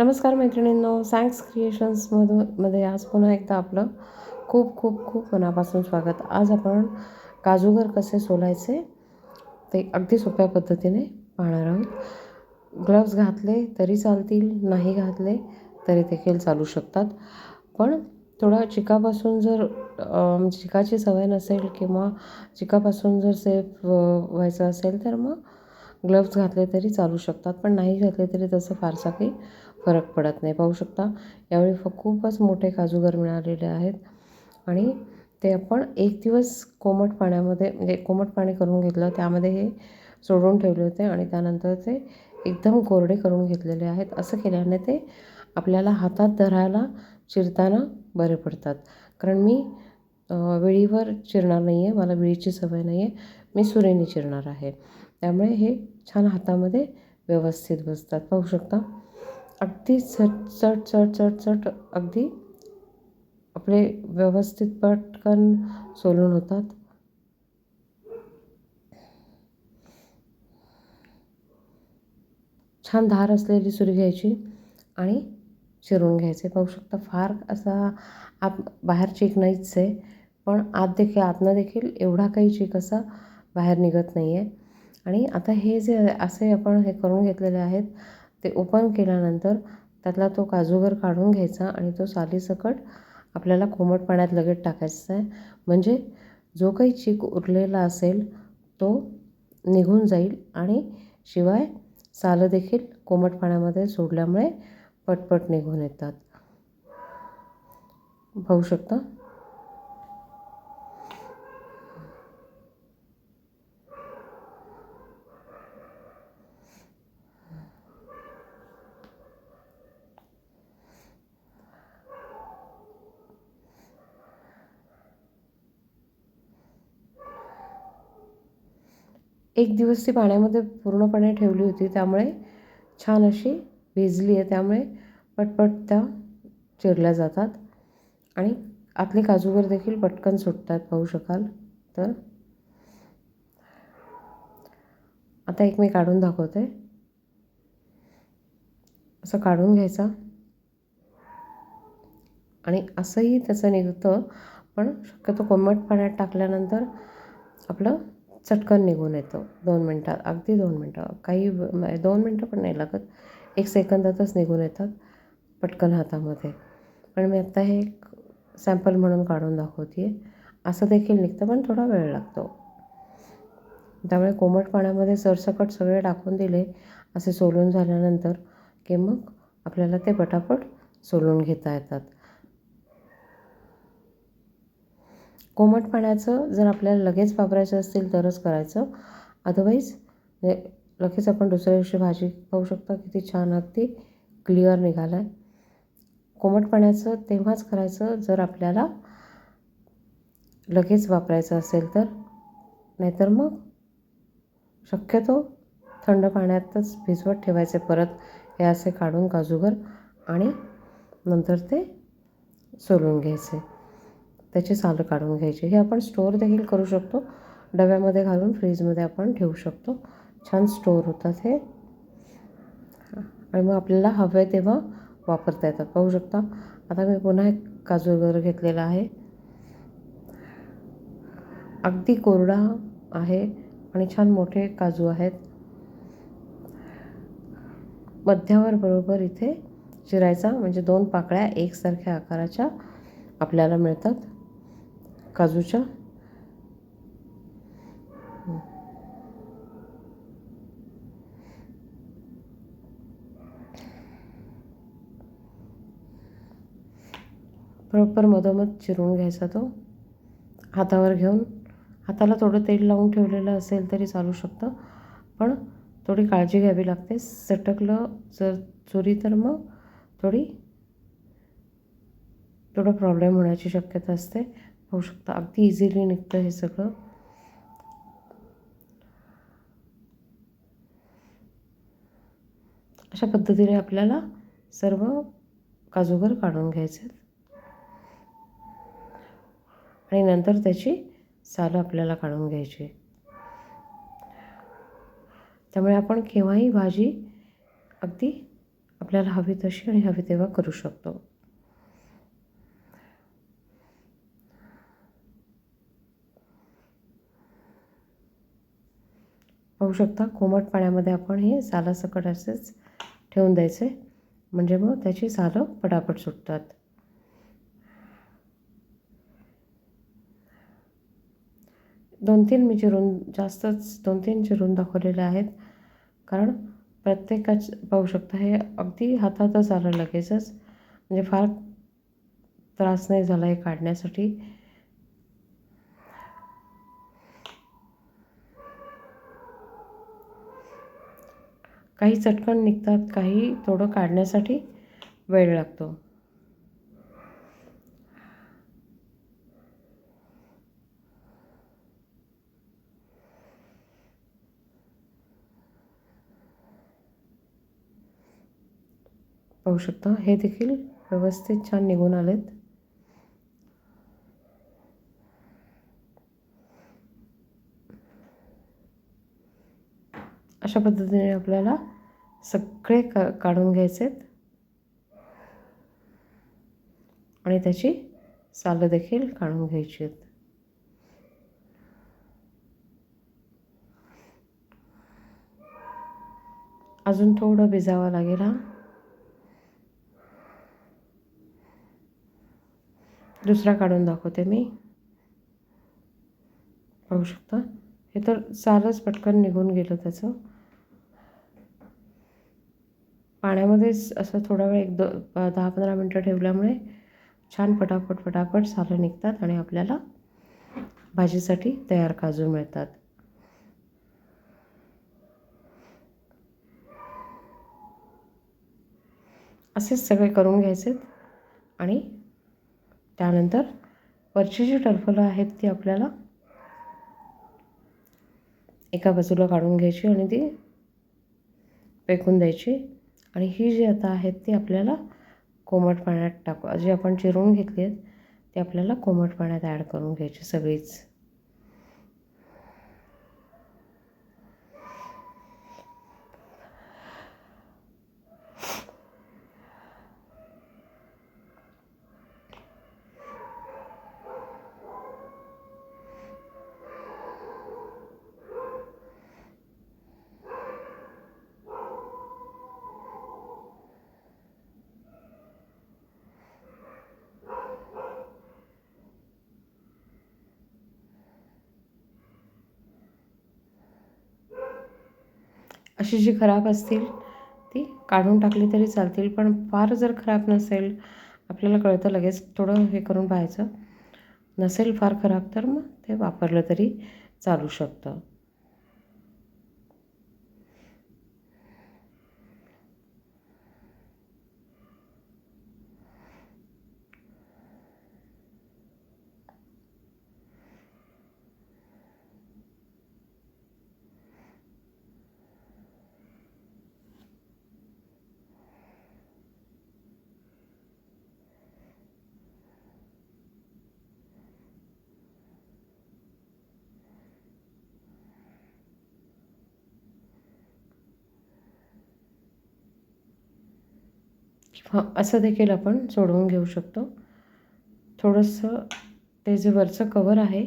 नमस्कार मैत्रिणींनो सँक्स क्रिएशन्समधून मध्ये आज पुन्हा एकदा आपलं खूप खूप खूप मनापासून स्वागत. आज आपण काजूगर कसे सोलायचे ते अगदी सोप्या पद्धतीने पाहणार आहोत. ग्लव्स घातले तरी चालतील नाही घातले तरी देखील चालू शकतात. पण थोडा चिकापासून जर चिकाची सवय नसेल किंवा चिकापासून जर सेफ व्हायचं असेल तर मग ग्लव्ज घातले तरी चालू शकतात. पण नाही घातले तरी तसं फारसा काही फरक पडत नाही. पाहू शकता यावेळी फ खूपच मोठे काजूगर मिळालेले आहेत. आणि ते आपण एक दिवस कोमट पाण्यामध्ये म्हणजे कोमट पाणी करून घेतलं त्यामध्ये हे सोडून ठेवले होते आणि त्यानंतर ते एकदम कोरडे करून घेतलेले आहेत. असं केल्याने ते आपल्याला हातात धरायला चिरताना बरे पडतात. कारण मी वेळीवर विळीवर चिरणार नाही आहे मला विळीची सवय नाही आहे मी सुरेने चिरणार आहे. त्यामुळे हे छान हातामध्ये व्यवस्थित बसतात. पाहू शकता अगदी चट चट चट चट चट अगदी आपले व्यवस्थित पटकन सोलून होतात. छान धार असलेली सुरी घ्यायची आणि चिरून घ्यायचे. पाहू शकता फार असा आत बाहेर चीक नाहीच आहे पण आत देखील आतनं देखील एवढा काही चीक असा बाहेर निघत नाही आहे आणि आता हे जे असे आपण हे करून घेतलेले आहेत ते ओपन केल्यानंतर त्यातला तो काजूगर काढून घ्यायचा आणि तो सालीसकट आपल्याला कोमट पाण्यात लगेच टाकायचा आहे. म्हणजे जो काही चीक उरलेला असेल तो निघून जाईल आणि शिवाय सालं देखील कोमट पाण्यामध्ये सोडल्यामुळे पटपट निघून येतात. पाहू शकता? एक दिवस ती पाण्यामध्ये पूर्णपणे ठेवली होती. त्यामुळे छान अशी भिजली आहे. त्यामुळे पटपट त्या चिरल्या जातात. आणि आतले काजूगर देखील पटकन सुटतात. पाहू शकाल तर. आता एक मी काढून दाखवते. असं काढून घ्यायचा. आणि असंही त्याचं निघतं. पण शक्यतो कोमट पाण्यात टाकल्यानंतर आपलं चटकन निघून येतं. दोन मिनटात अगदी दोन मिनटं. काही दोन मिनटं पण नाही लागत. एक सेकंदातच निघून येतात पटकन हातामध्ये. पण मी आत्ता हे एक सॅम्पल म्हणून काढून दाखवते आहे असं देखील निघतं पण थोडा वेळ लागतो. त्यामुळे कोमट पाण्यामध्ये सरसकट सगळे टाकून दिले असे सोलून झाल्यानंतर की मग आपल्याला ते पटापट सोलून घेता येतात. कोमट पाण्याचं जर आपल्याला लगेच वापरायचं असतील तरच करायचं. अदरवाईज म्हणजे लगेच आपण दुसऱ्या दिवशी भाजी खाऊ शकता. किती छान अगदी क्लिअर निघाला आहे कोमट पाण्याचं तेव्हाच करायचं जर आपल्याला लगेच वापरायचं असेल तर. नाहीतर मग शक्यतो थंड पाण्यातच भिजवत ठेवायचे परत हे असे काढून काजूगर आणि नंतर ते सोलून घ्यायचे. त्याची सालं काढून घ्यायची. हे आपण स्टोअर देखील करू शकतो. डब्यामध्ये घालून फ्रीजमध्ये आपण ठेवू शकतो. छान स्टोअर होतात हे. आणि मग आपल्याला हवे तेव्हा वापरता येतात. पाहू शकता. आता मी पुन्हा एक काजू वगैरे घेतलेला आहे. अगदी कोरडा आहे आणि छान मोठे काजू आहेत. मध्यावर बरोबर इथे चिरायचा. म्हणजे दोन पाकळ्या एकसारख्या आकाराच्या आपल्याला मिळतात. काजूच्या? प्रॉपर मधोमध चिरून घ्यायचा तो. हातावर घेऊन. हाताला थोडं तेल लावून ठेवलेलं असेल तरी चालू शकतं. पण थोडी काळजी घ्यावी लागते. सटकलं जर चोरी तर मग थोडी थोडा प्रॉब्लेम होण्याची शक्यता असते. होऊ शकतं. अगदी इझिली निघतं हे सगळं. अशा पद्धतीने आपल्याला सर्व काजूगर काढून घ्यायचे. आणि नंतर त्याची सालं आपल्याला काढून घ्यायची. त्यामुळे आपण केव्हाही भाजी अगदी आपल्याला हवी तशी आणि हवी तेव्हा करू शकतो. पाहू शकता. कोमट पाण्यामध्ये आपण हे सालासकट असेच ठेवून द्यायचे. म्हणजे मग त्याची सालं पटापट सुटतात. दोन तीन मी चिरून जास्तच दोन तीन चिरून दाखवलेले आहेत. कारण प्रत्येकाच पाहू शकता हे अगदी हातातच आलं लगेचच. म्हणजे फार त्रास नाही झाला हे काढण्यासाठी. काही चटकन निघतात काही थोडं काढण्यासाठी वेळ लागतो. पाहू शकता हे देखील व्यवस्थित छान निघून आलेत. अशा पद्धतीने आपल्याला सगळे का काढून घ्यायचे आहेत आणि त्याची सालं देखील काढून घ्यायची आहेत. अजून थोडं भिजावं लागेल हा. दुसरा काढून दाखवते मी. पाहू शकता? हे तर सालच पटकन निघून गेलं त्याचं. पाण्यामध्येच असं थोडा वेळ एक दो दहा पंधरा मिनटं ठेवल्यामुळे छान पटापट पटापट सालं निघतात आणि आपल्याला भाजीसाठी तयार काजू मिळतात. असेच सगळे करून घ्यायचे आणि त्यानंतर वरची जी टरफलं आहेत ती आपल्याला एका बाजूला काढून घ्यायची आणि ती फेकून द्यायची. आणि ही जी आता आहेत ती आपल्याला कोमट पाण्यात टाकू जी आपण चिरून घेतली आहेत ती आपल्याला कोमट पाण्यात ॲड करून घ्यायची सगळीच. अशी जी खराब असतील ती काढून टाकली तरी चालतील. पण फार जर खराब नसेल आपल्याला कळतं लगेच थोडं हे करून पाहायचं. नसेल फार खराब तर मग ते वापरलं तरी चालू शकतं. किंवा असं देखील आपण सोडवून घेऊ शकतो. थोडंसं ते जे वरचं कवर आहे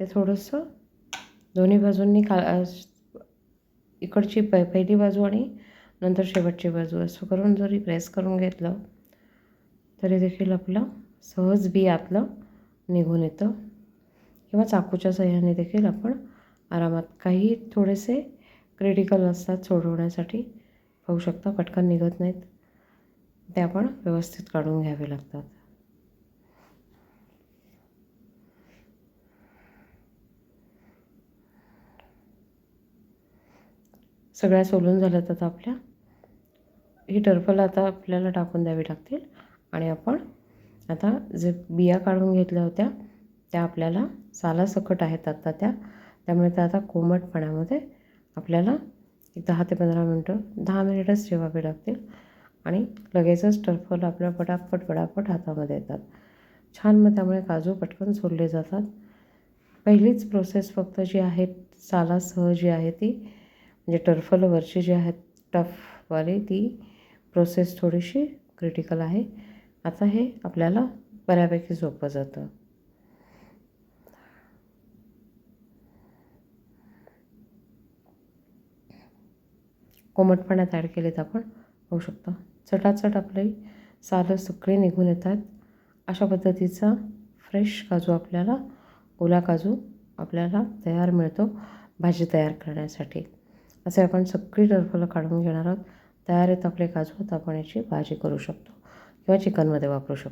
ते थोडंसं दोन्ही बाजूंनी का इकडची प पहिली बाजू आणि नंतर शेवटची बाजू असं करून जरी प्रेस करून घेतलं तरी देखील आपलं सहज बी आतलं निघून येतं. किंवा चाकूच्या सहाय्याने देखील आपण आरामात काही थोडेसे क्रिटिकल असतात सोडवण्यासाठी पाहू शकता पटकन निघत नाहीत. ते आपण व्यवस्थित काढून घ्यावे लागतात. सगळ्या सोलून झाल्यात आता आपल्या. ही टर्फल आता आपल्याला टाकून द्यावी लागतील. आणि आपण आता जे बिया काढून घेतल्या होत्या त्या आपल्याला सालासकट आहेत आता त्या. त्यामुळे त्या आता कोमट पाण्यामध्ये आपल्याला एक दहा ते पंधरा मिनटं दहा मिनिटच ठेवावे लागतील. आणि लगेचच टर्फल आपल्या पटापट पटापट हातामध्ये येतात. छान मग त्यामुळे काजू पटकन सोडले जातात. पहिलीच प्रोसेस फक्त जी आहे सालासह जी आहे ती म्हणजे टर्फलवरची जी आहेत टफवाली ती प्रोसेस थोडीशी क्रिटिकल आहे. आता हे आपल्याला बऱ्यापैकी सोपं जातं. कोमट पाण्यात ॲड केलेत आपण. होऊ शकतो. चटाचट आपली सालं सगळे निघून येतात. अशा पद्धतीचा फ्रेश काजू आपल्याला ओला काजू आपल्याला तयार मिळतो भाजी तयार करण्यासाठी. असे आपण सगळी टरफलं काढून घेणार आहोत. तयार आहेत आपले काजू तर आपण याची भाजी करू शकतो किंवा चिकनमध्ये वापरू शकतो.